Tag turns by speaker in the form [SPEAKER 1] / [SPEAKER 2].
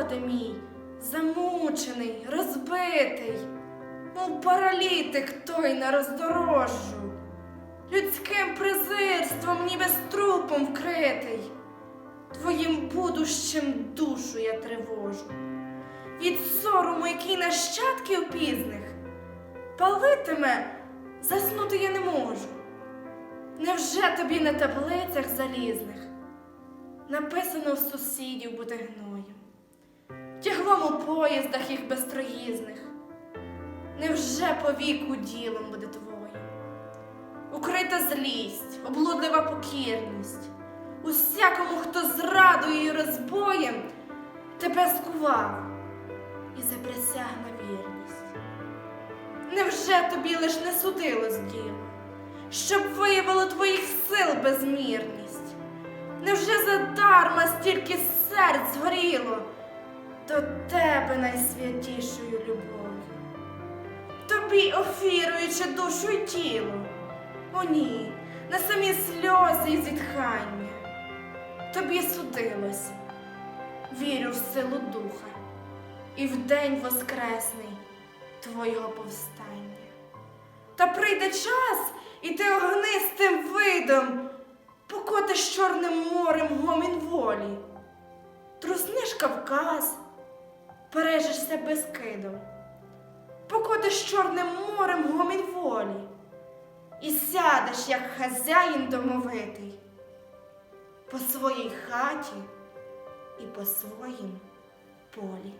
[SPEAKER 1] народи мій, замучений, розбитий, мов паралітик той на роздорожжу, людським презирством, ніби трупом вкритий, твоїм будущим душу я тривожу. Від сорому, який нащадків пізних, палитиме, заснути я не можу. Невже тобі на таблицях залізних написано в сусідів бути гноєм, тяглом у поїздах їх безтроїзних? Невже по віку ділом буде твоє? Укрита злість, облудлива покірність, усякому, хто зрадою і розбоєм тебе скував і заприсяг на вірність. Невже тобі лиш не судилось діло, щоб виявило твоїх сил безмірність? Невже задарма стільки серць згоріло тебе найсвятішою любов'ю? Тобі офіруючи душу й тіло, о ні, на самі сльози і зітхання. Тобі судилося, вірю в силу духа і в день воскресний твого повстання. Та прийде час, і ти огнистим видом покотиш чорним морем гомін волі, трусниш Кавказ, пережишся безкидом, покотиш чорним морем гомін волі, і сядеш, як хазяїн домовитий, по своїй хаті і по своїм полі.